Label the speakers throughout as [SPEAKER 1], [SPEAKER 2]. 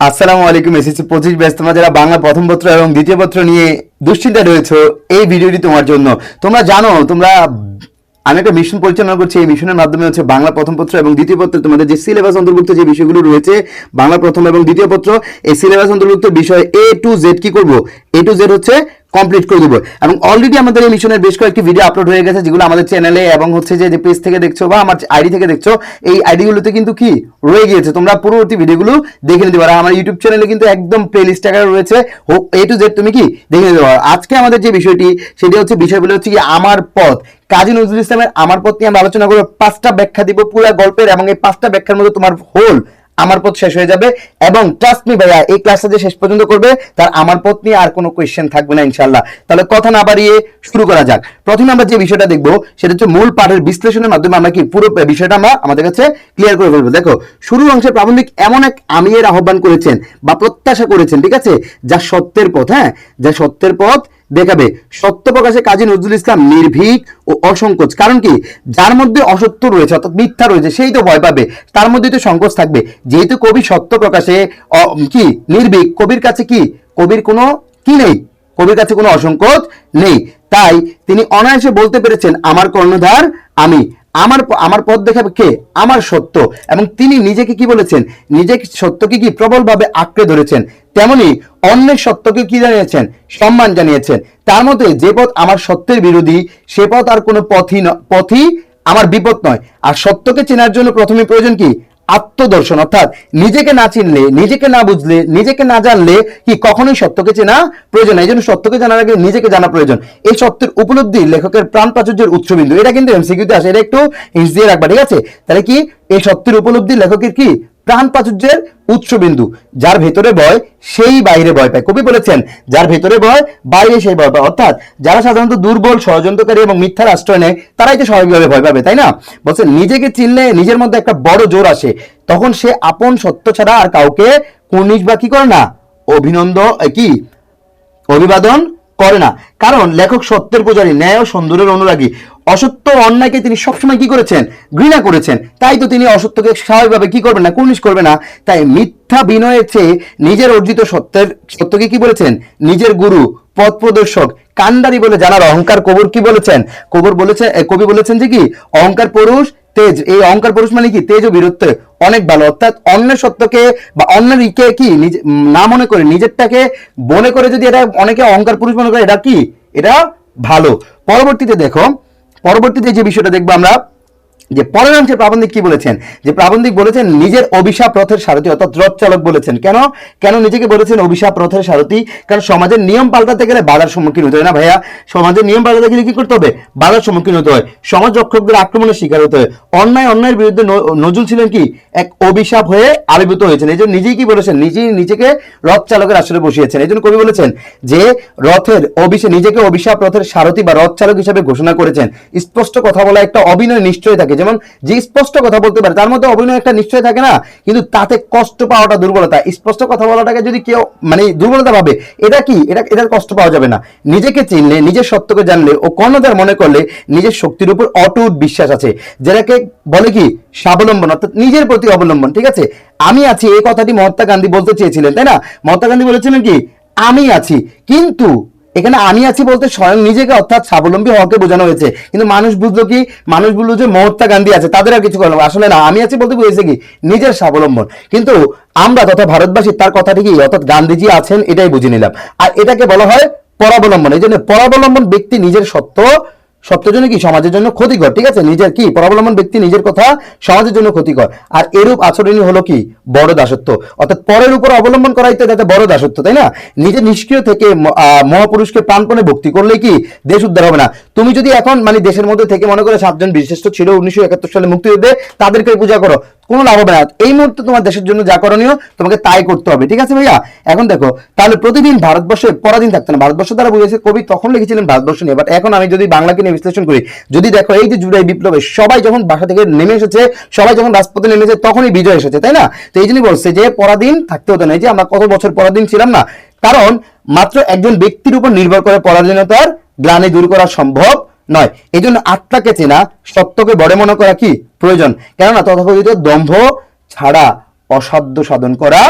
[SPEAKER 1] আসসালামু আলাইকুম, এসএসসি পঁচিশ ব্যাচ। তোমরা যারা বাংলা প্রথম পত্র এবং দ্বিতীয় পত্র নিয়ে দুশ্চিন্তা রয়েছে, এই ভিডিওটি তোমার জন্য। তোমরা জানো, তোমরা, আমি একটা মিশন পরিচালনা করছি। এই মিশনের মাধ্যমে হচ্ছে বাংলা প্রথম পত্র এবং দ্বিতীয় পত্র তোমাদের যে সিলেবাস অন্তর্ভুক্ত যে বিষয়গুলো রয়েছে, বাংলা প্রথম এবং দ্বিতীয় পত্র, এই সিলেবাস অন্তর্ভুক্ত বিষয় এ টু জেড কি করব? এ টু জেড হচ্ছে কমপ্লিট করে দেবো। এবং অলরেডি আমাদের এই মিশনের বেশ কয়েকটি ভিডিও আপলোড হয়ে গেছে, যেগুলো আমাদের চ্যানেলে এবং হচ্ছে যে পেজ থেকে দেখছ বা আমার আইডি থেকে দেখছ, এই আইডিগুলোতে কিন্তু কি? রয়ে গিয়েছে। তোমরা পূর্ববর্তী ভিডিওগুলো দেখে নিতে পারো। আমার ইউটিউব চ্যানেলে কিন্তু একদম প্লে লিস্ট আকারে রয়েছে। এ টু জেড তুমি কি? দেখে নিতে পারো। আজকে আমাদের যে বিষয়টি, সেটি হচ্ছে বিষয়গুলো হচ্ছে কি, আমার পথ। কাজী নজরুল ইসলামের আমার পথ নিয়ে আমরা আলোচনা করব। পাঁচটা ব্যাখ্যা দিব পুরো গল্পের এবং এই পাঁচটা ব্যাখ্যার মধ্যে তোমার হোল আমার পথ শেষ হয়ে যাবে এবং ট্রাস্ট মি ভাইয়া, এই ক্লাসটা যে শেষ পর্যন্ত করবে, তার আমার পথ নিয়ে আর কোনো কোয়েশ্চেন থাকবে না ইনশাল্লাহ তাহলে কথা না বাড়িয়ে শুরু করা যাক। প্রথমে আমরা যে বিষয়টা দেখব, সেটা হচ্ছে মূল পাঠের বিশ্লেষণের মাধ্যমে আমরা কি পুরো বিষয়টা আমরা আমাদের কাছে ক্লিয়ার করে ফেলব। দেখো, শুরু অংশে প্রাবন্ধিক এমন এক আমিয়ের আহ্বান করেছেন বা প্রত্যাশা করেছেন, ঠিক আছে? যা সত্যের পথ হ্যাঁ? যা সত্যের পথ দেখাবে। সত্য প্রকাশে কাজী নজরুল ইসলাম নির্ভীক ও অসংকোচ। কারণ কি? যার মধ্যে অসত্য রয়েছে অর্থাৎ মিথ্যা রয়েছে, সেই তো ভয় পাবে। তার মধ্যে তো সংকোচ থাকবে। যেহেতু কবি সত্য প্রকাশে কি? নির্ভীক। কবির কাছে কি? কবির কোনো কি নেই? কবির কাছে কোনো অসংকোচ নেই। তাই তিনি অনায়াসে বলতে পেরেছেন, আমার কর্ণধার আমি। আমার আমার পথ দেখাবে কে? আমার সত্য। এবং তিনি নিজেকে কি বলেছেন? নিজেকে সত্যকে কি প্রবলভাবে আঁকড়ে ধরেছেন? তেমনি অন্যের সত্যকে কি জানিয়েছেন? সম্মান জানিয়েছেন। তার মতে যে পথ আমার সত্যের বিরোধী, সে পথ আর কোনো পথই পথই আমার বিপদ নয়। আর সত্যকে চেনার জন্য প্রথমে প্রয়োজন কি? আত্মদর্শন, অর্থাৎ নিজেকে না চিনলে, নিজেকে না বুঝলে, নিজেকে না জানলে কি কখনোই সত্যকে চেনা প্রয়োজন এই জন্য সত্যকে জানার আগে নিজেকে জানা প্রয়োজন। এই সত্যের উপলব্ধি লেখকের প্রাণ প্রাচুর্যের উৎসবিন্দু। এটা কিন্তু এমসিকিউতে আসে, এটা একটু হিস দিয়ে রাখবা, ঠিক আছে? তাহলে কি এই সত্যের উপলব্ধি লেখকের কি? প্রাণ প্রাচুর্যের উৎসবিন্দু, যার ভেতরে ভয় সেই বাইরে ভয় পায়। কবি বলেছেন, যার ভেতরে ভয় বাইরে সেই ভয় পায়। অর্থাৎ যারা সাধারণত দুর্বল, ষড়যন্ত্রকারী এবং মিথ্যার আশ্রয় নেয় তারাই তো স্বাভাবিকভাবে ভয় পাবে, তাই না? বলছে, নিজেকে চিনলে নিজের মধ্যে একটা বড় জোর আসে। তখন সে আপন সত্য ছাড়া আর কাউকে কুর্নিশ বা কি করে না অভিনন্দন কি? অভিবাদন করে না। কারণ লেখক সত্যের পূজারী, ন্যায় ও সুন্দরের অনুরাগী। অসত্য অন্যায়কে তিনি সবসময় কি করেছেন? ঘৃণা করেছেন। তাই তো তিনি অসত্যকে স্বাভাবিকভাবে কি করবেন না, কুর্নিশ করবে না। তাই মিথ্যা বিনয়ের চেয়ে নিজের অর্জিত সত্যের, সত্যকে কি বলেছেন? নিজের গুরু, পথ প্রদর্শক, কান্ডারি বলে জানার অহংকার কবর কি বলেছেন? কবর বলেছেন কবি বলেছেন যে কি? অহংকার পুরুষ, তেজ, এই অহংকার পুরুষ মানে কি? তেজ ও বীরত্ব, অনেক ভালো। অর্থাৎ অন্যের সত্যকে বা অন্যের ইকে কি না মনে করে, নিজেরটাকে মনে করে যদি এটা অনেকে অহংকার পুরুষ মনে করে, এটা কি? এটা ভালো। পরবর্তীতে দেখো পরবর্তীতে যে বিষয়টা দেখব আমরা যে পরের অংশে প্রাবন্ধিক কি বলেছেন? যে প্রাবন্ধিক বলেছেন, নিজের অভিশাপ রথের সারথী, অর্থাৎ রথ চালক বলেছেন। কেন? কেন নিজেকে বলেছেন অভিশাপ রথের সারথী? কারণ সমাজের নিয়ম পাল্টাতে গেলে বাধার সম্মুখীন হতে হয় না ভাইয়া। সমাজের নিয়ম পাল্টাতে গেলে কি করতে হবে? বাধার সম্মুখীন হতে হয়। সমাজ রক্ষকদের আক্রমণের শিকার হতে হয়। অন্যায়, অন্যায়ের বিরুদ্ধে নজরুল ছিলেন কি? এক অভিশাপ হয়ে আবির্ভূত হয়েছেন। এই জন্য নিজেই কি বলেছেন? নিজেই নিজেকে রথ চালকের আসরে বসিয়েছেন। এই জন্য কবি বলেছেন যে, রথের অভিষেক নিজেকে অভিশাপ রথের সারথী বা রথ চালক হিসেবে ঘোষণা করেছেন। স্পষ্ট কথা বলা একটা অভিনয় নিশ্চয় থাকে যেমন যে স্পষ্ট কথা বলতে পারে, তার মধ্যে অভিনয় একটা নিশ্চয় থাকে না, কিন্তু তাতে কষ্ট পাওয়াটা দুর্বলতা। স্পষ্ট কথা বলাটাকে যদি কেউ মানে দুর্বলতা ভাবে, এটা কি? এটা, এটার কষ্ট পাওয়া যাবে না। নিজেকে চিনলে, নিজের সত্যকে জানলে ও কর্ণধার মনে করলে নিজের শক্তির উপর অটুট বিশ্বাস আছে। যেটাকে বলে কি? স্বাবলম্বন, অর্থাৎ নিজের প্রতি অবলম্বন, ঠিক আছে? আমি আছি, এই কথাটি মহাত্মা গান্ধী বলতে চেয়েছিলেন, তাই না? মহাত্মা গান্ধী বলেছিলেন কি? আমি আছি, কিন্তু এখানে আমি আছি বলতে স্বয়ং নিজেকে অর্থাৎ স্বাবলম্বী হওয়াকে বোঝানো হয়েছে। কিন্তু মানুষ বুঝলো কি? মানুষ বুঝলো যে মহাত্মা গান্ধী আছে, তাদের আর কিছু করলাম আসলে না, আমি আছি বলতে বুঝেছে কি? নিজের স্বাবলম্বন। কিন্তু আমরা তথা ভারতবাসী, তার কথা ঠিকই, অর্থাৎ গান্ধীজি আছেন, এটাই বুঝে নিলাম। আর এটাকে বলা হয় পরাবলম্বন। এই জন্য পরাবলম্বন ব্যক্তি নিজের সত্য সত্যের জন্য কি? সমাজের জন্য ক্ষতিকর, ঠিক আছে? নিজের কি? পরাবলম্বন ব্যক্তি নিজের কথা সমাজের জন্য ক্ষতিকর। আর এরূপ আচরণই হলো কি? বড় দাসত্ব। অর্থাৎ পরের উপর অবলম্বন করাই তো এটা বড় দাসত্ব, তাই না? নিজের নিষ্ক্রিয় থেকে মহাপুরুষকে প্রাণপণে ভক্তি করলে কি? দেশ উদ্ধার হবে না। তুমি যদি এখন মানে দেশের মধ্যে থেকে মনে করে সাতজন বিশিষ্ট ছিল, উনিশশো একাত্তর সালে মুক্তি মুক্তিযুদ্ধে তাদেরকে পূজা করো। কোনো লাভ হবে না। এই মুহূর্তে তোমার দেশের জন্য যা করণীয়, তোমাকে তাই করতে হবে, ঠিক আছে ভাইয়া? এখন দেখো, তাহলে প্রতিদিন ভারতবর্ষে, পরাধীন থাকতো না। ভারতবর্ষ দ্বারা বুঝেছে, কবি তখন লিখেছিলেন ভারতবর্ষ নিয়ে বাট এখন আমি যদি বাংলাকে নিয়ে বিশ্লেষণ করি। যদি দেখো এই যে জুলাই বিপ্লবে সবাই যখন বাসা থেকে নেমে এসেছে, সবাই যখন রাজপথে নেমেছে তখনই বিজয় এসেছে, তাই না? তো এই জন্যই বলছে যে পরাধীন থাকতে হতো না। যে আমরা কত বছর পরাধীন ছিলাম না, কারণ মাত্র একজন ব্যক্তির উপর নির্ভর করে পরাধীনতার গ্লানি দূর করা সম্ভব নয়। এই জন্য আত্মাকে চেনা, সত্যকে বড় মনে করা কি? প্রয়োজন। কেননা তথাকথিত দম্ভ ছাড়া অসাধ্য সাধন করা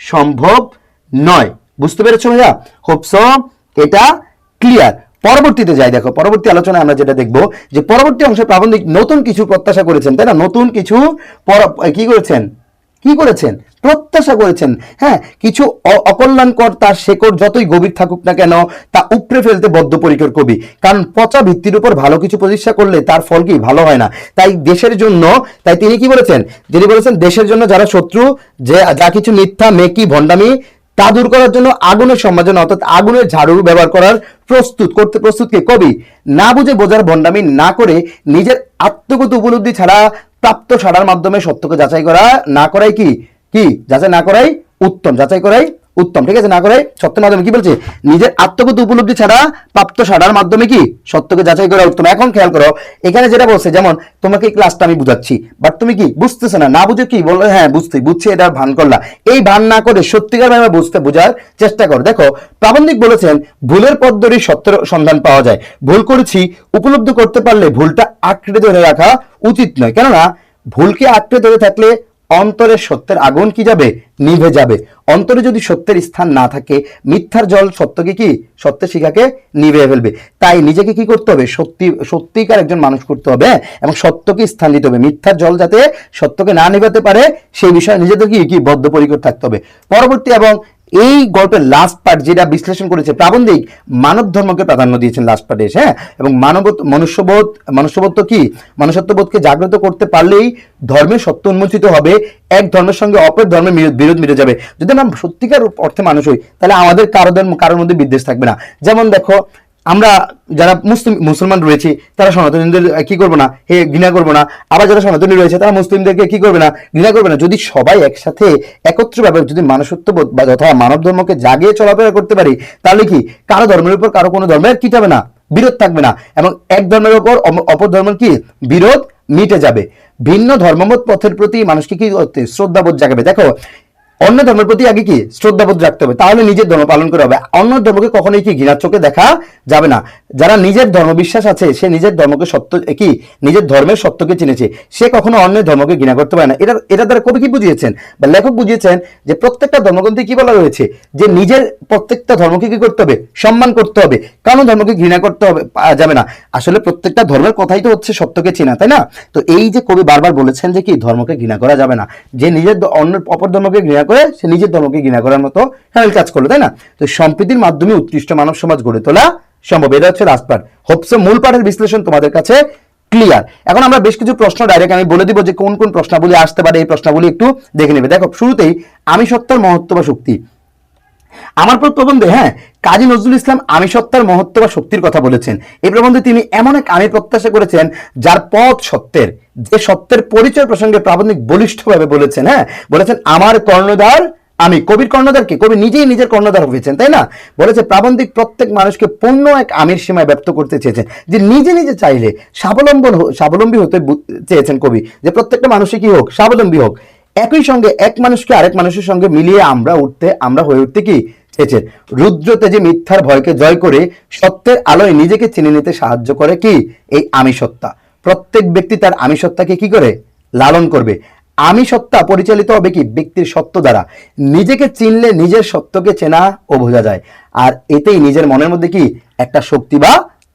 [SPEAKER 1] সম্ভব নয়। বুঝতে পেরেছ ভাইয়া? হোপস এটা ক্লিয়ার পরবর্তীতে যাই, দেখো, পরবর্তী আলোচনায় আমরা যেটা দেখব যে পরবর্তী অংশে প্রাবন্ধিক নতুন কিছু প্রত্যাশা করেছেন, তাই না? নতুন কিছু কি করেছেন? কি করেছেন? প্রত্যাশা করেছেন। হ্যাঁ কিছু অকল্যাণকর তার শেকড় যতই গভীর থাকুক না কেন, তা উপড়ে ফেলতে বদ্ধপরিকর কবি। কারণ পচা ভিত্তির উপর ভালো কিছু প্রতিষ্ঠা করলে তার ফল কি? ভালো হয় না। তাই দেশের জন্য, তাই তিনি কি বলেছেন? যিনি বলেছেন, দেশের জন্য যারা শত্রু, যে, যা কিছু মিথ্যা, মেকি, ভণ্ডামি, তা দূর করার জন্য আগুনের সম্মার্জন অর্থাৎ আগুনের ঝাড়ু ব্যবহার করার প্রস্তুত, করতে প্রস্তুত কে? কবি। না বুঝে বোঝার ভণ্ডামি না করে নিজের আত্মগত উপলব্ধি ছাড়া প্রাপ্ত সাড়ার মাধ্যমে সত্যকে যাচাই করা, না করাই কি? কি? যাচাই না করাই উত্তম। যাচাই করাই উত্তম। ঠিক আছে না করাই সত্যের মাধ্যমে কি বলছে? নিজের আত্মগত উপলব্ধি ছাড়া প্রাপ্ত সাড়ার মাধ্যমে কি সত্যকে যাচাই করা উত্তম? এখন খেয়াল করো, এখানে যেটা বলছে, যেমন, তোমাকে ক্লাসটা আমি বুঝাচ্ছি বাট তুমি কি বুঝতেছো না? না বুঝে কি? বলল হ্যাঁ বুঝতে বুঝছি, এটা ভান করলা। এই ভান না করে সত্যিকার ভাবে বুঝতে, বোঝার চেষ্টা করো। দেখো, প্রাবন্ধিক বলেছেন, ভুলের পথ ধরেই সত্যের সন্ধান পাওয়া যায়। ভুল করেছি, উপলব্ধ করতে পারলে ভুলটা আঁকড়ে ধরে রাখা উচিত নয়। কেননা, ভুলকে আঁকড়ে ধরে থাকলে অন্তরের সত্যের আগুন কি যাবে? নিভে যাবে। অন্তরে যদি সত্যের স্থান না থাকে, মিথ্যার জল সত্যকে কি? সত্যের শিখাকে নিভে ফেলবে। তাই নিজেকে কি করতে হবে? সত্যি সত্যিকার একজন মানুষ করতে হবে হ্যাঁ? এবং সত্যকে স্থান দিতে হবে। মিথ্যার জল যাতে সত্যকে না নিভাতে পারে, সেই বিষয়ে নিজেদের কি কি বদ্ধপরিকর থাকতে হবে। পরবর্তী এবং এই গল্পের লাস্ট পার্ট যেটা বিশ্লেষণ করেছে প্রাবন্ধিক, মানব ধর্মকে প্রাধান্য দিয়েছেন লাস্ট পার্টে এসে হ্যাঁ? এবং মানব মনুষ্যবোধ মনুষ্যবোধ তো কি? মনুষ্যত্ববোধকে জাগ্রত করতে পারলেই ধর্মের সত্য উন্মোচিত হবে, এক ধর্মের সঙ্গে অপর ধর্মের বিরোধ মিটে যাবে। যদি আমরা সত্যিকার অর্থে মানুষ হই, তাহলে আমাদের কারোদের কারোর মধ্যে বিদ্বেষ থাকবে না। যেমন দেখো আমরা যারা মুসলিম, মুসলমান রয়েছি, তারা সনাতনীদের কি করব না? হে, ঘৃণা করব না। আবার যারা সনাতনী রয়েছে, তারা মুসলিমদেরকে কি করবে না? ঘৃণা করবে না। যদি সবাই একসাথে একত্রভাবে যদি মানুষত্ববোধ বা যথা মানব ধর্মকে জাগিয়ে চলাফেরা করতে পারি, তাহলে কি কারও ধর্মের উপর কারও কোনো ধর্মের কি যাবে না? বিরোধ থাকবে না। এবং এক ধর্মের উপর অপর ধর্মের কি? বিরোধ মিটে যাবে। ভিন্ন ধর্মমত পথের প্রতি মানুষকে কি করতে? শ্রদ্ধাবোধ জাগাবে। দেখো অন্য ধর্মের প্রতি আগে কি শ্রদ্ধাবোধ রাখতে হবে? তাহলে নিজের ধর্ম পালন করে হবে। অন্য ধর্মকে কখনোই কি ঘৃণার চোখে দেখা যাবে না। যারা নিজের ধর্ম বিশ্বাস আছে, সে নিজের ধর্মকে সত্য কি? নিজের ধর্মের সত্যকে চিনেছে। সে কখনো অন্যের ধর্মকে ঘৃণা করতে পারে না। এটা এটা দ্বারা কবি কি বুঝিয়েছেন? বা লেখক বুঝিয়েছেন যে প্রত্যেকটা ধর্মগ্রন্থে কি বলা রয়েছে? যে নিজের প্রত্যেকটা ধর্মকে কি করতে হবে? সম্মান করতে হবে। কারণ ধর্মকে ঘৃণা করতে হবে যাবে না। আসলে প্রত্যেকটা ধর্মের কথাই তো হচ্ছে সত্যকে চেনা, তাই না? তো এই যে কবি বারবার বলেছেন যে কি ধর্মকে ঘৃণা করা যাবে না। যে নিজের অন্য, অপর ধর্মকে ঘৃণা করে সে নিজের ধর্মকে ঘৃণা করার মতো হ্যাঁ কাজ করল, তাই না? তো সম্প্রীতির মাধ্যমে উৎকৃষ্ট মানব সমাজ গড়ে তোলা সম্ভব। এটা হচ্ছে লাস্ট হোপসে মূল পাঠের বিশ্লেষণ তোমাদের কাছে ক্লিয়ার এখন আমরা বেশ কিছু প্রশ্ন ডাইরেক্ট আমি বলে দিব যে কোন কোন প্রশ্নাবলী আসতে পারে, এই প্রশ্নাবলী একটু দেখে নেবে। দেখো, শুরুতেই আমি সত্তার মহত্ব বা শক্তি। আমার পর প্রবন্ধে হ্যাঁ কাজী নজরুল ইসলাম আমি সত্তার মহত্ব বা শক্তির কথা বলেছেন। এই প্রবন্ধে তিনি এমন এক আমি প্রত্যাশা করেছেন যার পথ সত্যের। যে সত্যের পরিচয় প্রসঙ্গে প্রাবন্ধিক বলিষ্ঠভাবে বলেছেন হ্যাঁ? বলেছেন, আমার কর্ণধার আমি। কবির কর্ণধারকে কবি নিজেই নিজের কর্ণধার হয়েছেন, তাই না? বলেছে, প্রাবন্ধিক প্রত্যেক মানুষকে পূর্ণ এক আমির সীমায় ব্যক্ত করতে চেয়েছেন। যে নিজে নিজে চাইলে স্বাবলম্বন স্বাবলম্বী হতে চেয়েছেন কবি। যে প্রত্যেকটা মানুষই কি হোক, স্বাবলম্বী হোক, একই সঙ্গে এক মানুষকে আরেক মানুষের সঙ্গে মিলিয়ে আমরা উঠতে, আমরা হয়ে উঠতে কি চেয়েছেন? রুদ্র তেজে মিথ্যার ভয়কে জয় করে সত্যের আলোয় নিজেকে চিনে নিতে সাহায্য করে কি? এই আমি সত্তা প্রত্যেক ব্যক্তি তার আমি সত্তাকে কি করে? লালন করবে। আমি সত্তা পরিচালিত হবে কি? ব্যক্তির সত্য দ্বারা। নিজেকে চিনলে নিজের সত্যকে চেনা ও বোঝা যায়। আর এতেই নিজের মনের মধ্যে কি? একটা শক্তি বা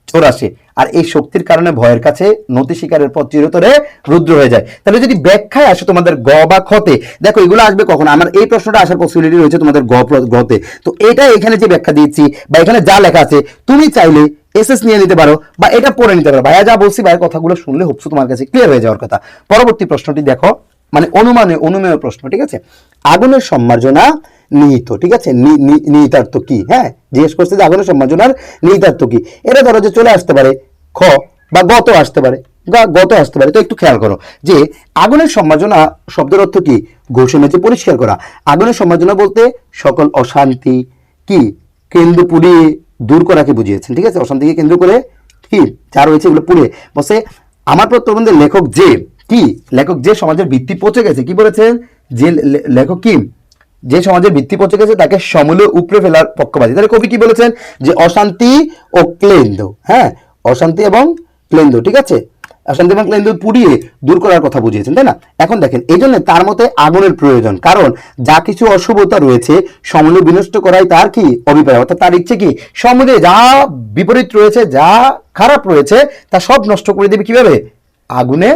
[SPEAKER 1] চোর আসে। আর এই শক্তির কারণে ভয়ের কাছে নতি শিকারের পথ চিরতরে রুদ্র হয়ে যায়। তাহলে যদি ব্যাখ্যায় আসে তোমাদের গ বা ক্ষতে দেখো এগুলো আসবে কখন? আমার এই প্রশ্নটা আসার পসিবিলিটি রয়েছে তোমাদের গ গতে তো। এটা এখানে যে ব্যাখ্যা দিচ্ছি বা এখানে যা লেখা আছে, তুমি চাইলে এসএস নিয়ে নিতে পারো বা এটা পড়ে নিতে পারো। ভাইয়া যা বলছি ভাইয়ের কথাগুলো শুনলে হোপসো তোমার কাছে ক্লিয়ার হয়ে যাওয়ার কথা। পরবর্তী প্রশ্নটি দেখো মানে অনুমানে অনুমেয় প্রশ্ন, ঠিক আছে? আগুনের সম্মার্জনা নিহিত, ঠিক আছে? নিহিতার্থ কি? হ্যাঁ জিজ্ঞেস করছে যে আগুনের সম্মার্জনার নিহিতার্থ কি? এটা ধরো যে চলে আসতে পারে, খ বা গত আসতে পারে গত আসতে পারে। তো একটু খেয়াল করো যে আগুনের সম্মার্জনা শব্দের অর্থ কি? ঘোষে মেঝে পরিষ্কার করা। আগুনের সম্মার্জনা বলতে সকল অশান্তি কি? কেন্দ্র পুড়িয়ে দূর করাকে বুঝিয়েছেন, ঠিক আছে? অশান্তিকে কেন্দ্র করে কি? যা রয়েছে এগুলো পুড়ে। বসে আমার প্রত্যবন্ধের লেখক যে, কি? লেখক যে সমাজের ভিত্তি পচে গেছে, কি বলেছেন? যে লেখক কি? যে সমাজের ভিত্তি পচে গেছে, তাকে সমূলে উপরে ফেলার পক্ষপাতী। তাহলে কবি কি বলেছেন? যে অশান্তি ও ক্লেন্দ হ্যাঁ? অশান্তি এবং ক্লেন্দ, ঠিক আছে? শান্তি বাংলা হিন্দু পুড়িয়ে দূর করার কথা বুঝিয়েছেন, তাই না? এখন দেখেন, এই জন্য তার মতে আগুনের প্রয়োজন, কারণ যা কিছু অশুভতা রয়েছে সমূলে বিনষ্ট করাই তার কি অভিপ্রায়? অর্থাৎ তার ইচ্ছে কি সমূলে যা বিপরীত রয়েছে, যা খারাপ রয়েছে, তা সব নষ্ট করে দেবে কীভাবে? আগুনে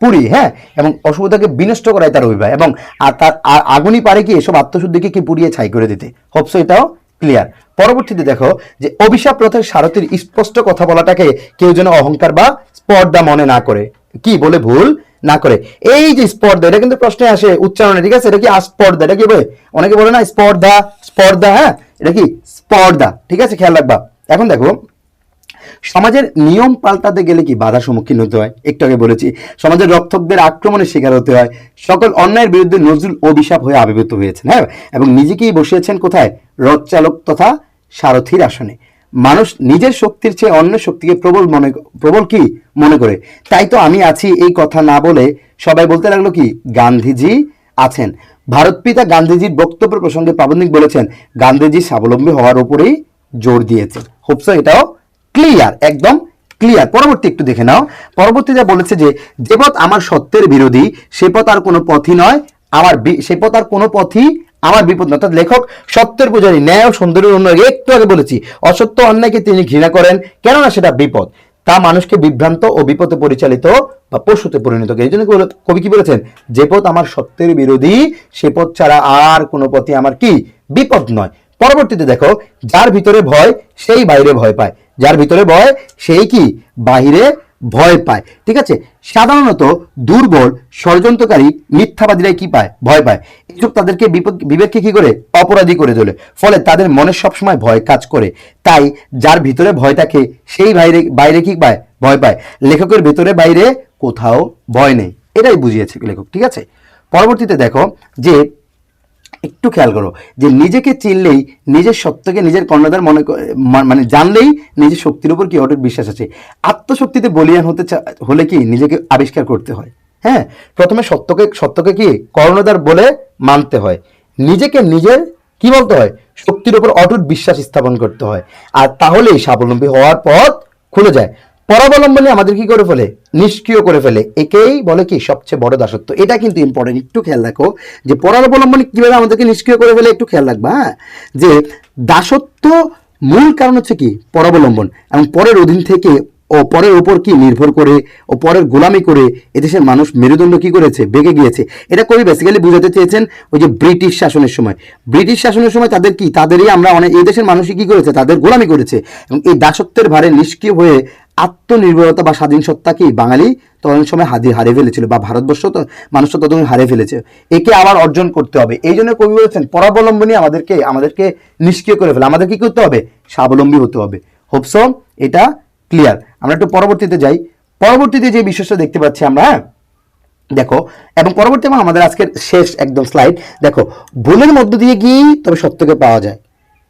[SPEAKER 1] পুরি হ্যাঁ? এবং অশুভতাকে বিনষ্ট করাই তার অভিপ্রায়। এবং আর তার আগুনই পারে কি এসব আত্মশুদ্ধিকে কি পুড়িয়ে ছাই করে দিতে? হোপসো এটাও ক্লিয়ার পরবর্তীতে দেখো যে অভিশাপ রথের সারথীর স্পষ্ট কথা বলাটাকে কেউ যেন অহংকার বা স্পর্ধা মনে না করে। কি বলে ভুল? না করে। এই যে স্পর্ধা, এটা কিন্তু প্রশ্নে আসে, উচ্চারণে, ঠিক আছে? এটা কি আস্পর্ধা? এটা কি বলে? অনেকে বলে না, স্পর্ধা স্পর্ধা হ্যাঁ? এটা কি? স্পর্ধা, ঠিক আছে? খেয়াল রাখবা। এখন দেখো, সমাজের নিয়ম পাল্টাতে গেলে কি বাধার সম্মুখীন হতে হয়? একটু আগে বলেছি, সমাজের রক্ষকদের আক্রমণের শিকার হতে হয়। সকল অন্যায়ের বিরুদ্ধে নজরুল অভিশাপ হয়ে আবির্ভূত হয়েছেন হ্যাঁ? এবং নিজেকেই বসিয়েছেন কোথায়? রথ চালক তথা সারথীর আসনে। মানুষ নিজের শক্তির চেয়ে অন্য শক্তিকে প্রবল মনে, প্রবল কি মনে করে? তাই তো আমি আছি এই কথা না বলে সবাই বলতে লাগল কি, গান্ধীজি আছেন। ভারত পিতা গান্ধীজির বক্তব্য প্রসঙ্গে পাবলিক বলেছেন, গান্ধীজি স্বাবলম্বী হওয়ার উপরেই জোর দিয়েছেন। হোপসো এটাও ক্লিয়ার একদম ক্লিয়ার পরবর্তী একটু দেখে নাও। পরবর্তী যা বলেছে যে যে পথ আমার সত্যের বিরোধী, সে পথ আর কোনো পথই নয়। আমার সে পথ আর কোনো পথই আমার বিপদ নয় অর্থাৎ লেখক সত্যের পূজারী, ন্যায় ও সৌন্দর্যের উন্নয়ন একটু আগে বলেছি, অসত্য অন্যায়কে তিনি ঘৃণা করেন, কেননা সেটা বিপদ। তা মানুষকে বিভ্রান্ত ও বিপদে পরিচালিত বা পশুতে পরিণত করে। এই জন্য কবি কি বলেছেন? যে পথ আমার সত্যের বিরোধী, সে পথ ছাড়া আর কোনো পথে আমার কি? বিপদ নয়। পরবর্তীতে দেখো, যার ভিতরে ভয়, সেই বাইরে ভয় পায়। যার ভিতরে ভয়, সেই কি? বাইরে ভয় পায়। ঠিক আছে? সাধারণত দুর্বল, ষড়যন্ত্রকারী, মিথ্যাবাদীরাই কি পায়? ভয় পায়। এইসব তাদেরকে বিবেককে কি করে? অপরাধী করে তোলে। ফলে তাদের মনে সবসময় ভয় কাজ করে। তাই যার ভিতরে ভয় থাকে, সেই বাইরে বাইরে কি পায়? ভয় পায়। লেখকের ভিতরে বাইরে কোথাও ভয় নেই। এটাই বুঝিয়েছে লেখক। ঠিক আছে? পরবর্তীতে দেখো যে একটু খেয়াল করো যে নিজেকে চিনলেই নিজের সত্যকে নিজের কর্ণধার মনে মানে জানলেই নিজের শক্তির উপর কি অটুট বিশ্বাস আছে। আত্মশক্তিতে বলিয়ান হতে হলে কি নিজেকে আবিষ্কার করতে হয়? হ্যাঁ প্রথমে সত্যকে সত্যকে কি কর্ণধার বলে মানতে হয়। নিজেকে নিজের কি বলতে হয়? শক্তির উপর অটুট বিশ্বাস স্থাপন করতে হয়। আর তাহলেই স্বাবলম্বী হওয়ার পথ খুলে যায়। পরাবলম্বনে আমাদের কি করে ফেলে? নিষ্ক্রিয় করে ফেলে। একেই বলে কি সবচেয়ে বড় দাসত্ব। এটা কিন্তু ইম্পর্টেন্ট একটু খেয়াল রাখো যে পরাবলম্বনে কীভাবে আমাদেরকে নিষ্ক্রিয় করে ফেলে একটু খেয়াল রাখবা হ্যাঁ? যে দাসত্ব মূল কারণ হচ্ছে কি? পরাবলম্বন। এবং পরের অধীন থেকে ও পরের উপর কি নির্ভর করে, ও পরের গোলামি করে এদেশের মানুষ মেরুদণ্ড কি করেছে? বেগে গিয়েছে। এটা কবি বেসিক্যালি বুঝাতে চেয়েছেন ওই যে ব্রিটিশ শাসনের সময়। ব্রিটিশ শাসনের সময় তাদের কি? তাদেরই আমরা অনেক এই দেশের মানুষই কি করেছে? তাদের গোলামি করেছে। এবং এই দাসত্বের ভারে নিষ্ক্রিয় হয়ে আত্মনির্ভরতা বা স্বাধীন সত্তা কি? বাঙালি তখন সময় হাদি হারিয়ে ফেলেছিল বা ভারতবর্ষ তো মানুষটা তখন হারিয়ে ফেলেছে। একে আবার অর্জন করতে হবে। এই জন্য কবি বলেছেন, পরাবলম্বনী আমাদেরকে আমাদেরকে নিষ্ক্রিয় করে ফেলে। আমাদের কি করতে হবে? স্বাবলম্বী হতে হবে। হোপসো এটা ক্লিয়ার আমরা একটু পরবর্তীতে যাই। পরবর্তীতে যে বিষয়টা দেখতে পাচ্ছি আমরা হ্যাঁ? দেখো, এবং পরবর্তী আমাদের আজকের শেষ একদম স্লাইড দেখো, ভুলের মধ্য দিয়ে গিয়েই তবে সত্যকে পাওয়া যায়।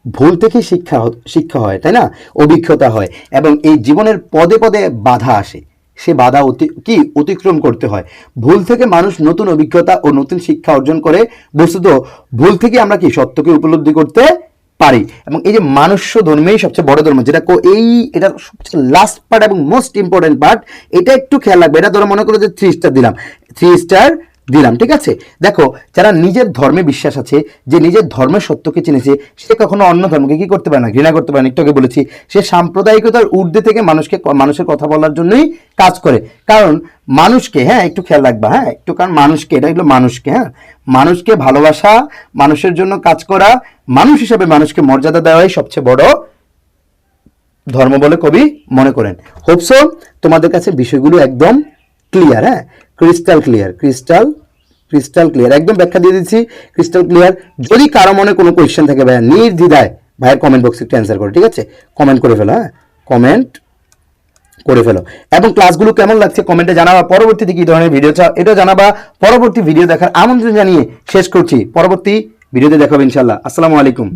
[SPEAKER 1] ভুল থেকে শিক্ষা শিক্ষা হয়, তাই না? অভিজ্ঞতা হয় এবং এই জীবনের পদে পদে বাধা আসে। সে বাধা অতি কি? অতিক্রম করতে হয়। ভুল থেকে মানুষ নতুন অভিজ্ঞতা ও নতুন শিক্ষা অর্জন করে। বস্তুত, ভুল থেকে আমরা কি সত্যকে উপলব্ধি করতে পারি? এবং এই যে মানুষ্য ধর্মেই সবচেয়ে বড় ধর্ম, যেটা এই এটা সবচেয়ে লাস্ট পার্ট এবং মোস্ট ইম্পর্টেন্ট পার্ট এটা একটু খেয়াল রাখবে। এটা ধরো মনে করো যে থ্রি স্টার দিলাম। থ্রি স্টার দিলাম, ঠিক আছে? দেখো, যারা নিজের ধর্মে বিশ্বাস আছে, যে নিজের ধর্মের সত্যকে চিনেছে, সে কখনো অন্য ধর্মকে কি করতে পারে না, ঘৃণা করতে পারে না, একটু আগে বলেছি, সে সাম্প্রদায়িকতার ঊর্ধ্বে থেকে মানুষকে, মানুষের কথা বলার জন্যই কাজ করে। কারণ মানুষকে হ্যাঁ একটু খেয়াল রাখবা হ্যাঁ একটু, কারণ মানুষকে, এটা হলো মানুষকে হ্যাঁ মানুষকে ভালোবাসা, মানুষের জন্য কাজ করা, মানুষ হিসাবে মানুষকে মর্যাদা দেওয়াই সবচেয়ে বড় ধর্ম বলে কবি মনে করেন। হোপসো তোমাদের কাছে বিষয়গুলো একদম ক্লিয়ার হ্যাঁ? Crystal clear crystal crystal clear একদম ব্যাখ্যা দিয়ে দিচ্ছি ক্রিস্টাল ক্লিয়ার যদি কারও মনে কোনো কোয়েশ্চেন থাকে ভাইয়া, নির্দ্বিধায় ভাইয়ের কমেন্ট বক্সে একটু অ্যান্সার করো, ঠিক আছে? কমেন্ট করে ফেলো হ্যাঁ? কমেন্ট করে ফেলো। এবং ক্লাসগুলো কেমন লাগছে কমেন্টে জানাবা। পরবর্তীতে কি ধরনের ভিডিও চাও এটা জানাবা। পরবর্তী ভিডিও দেখার আমন্ত্রণ জানিয়ে শেষ করছি। পরবর্তী ভিডিওতে দেখাবো ইনশাল্লাহ আসসালামু আলাইকুম।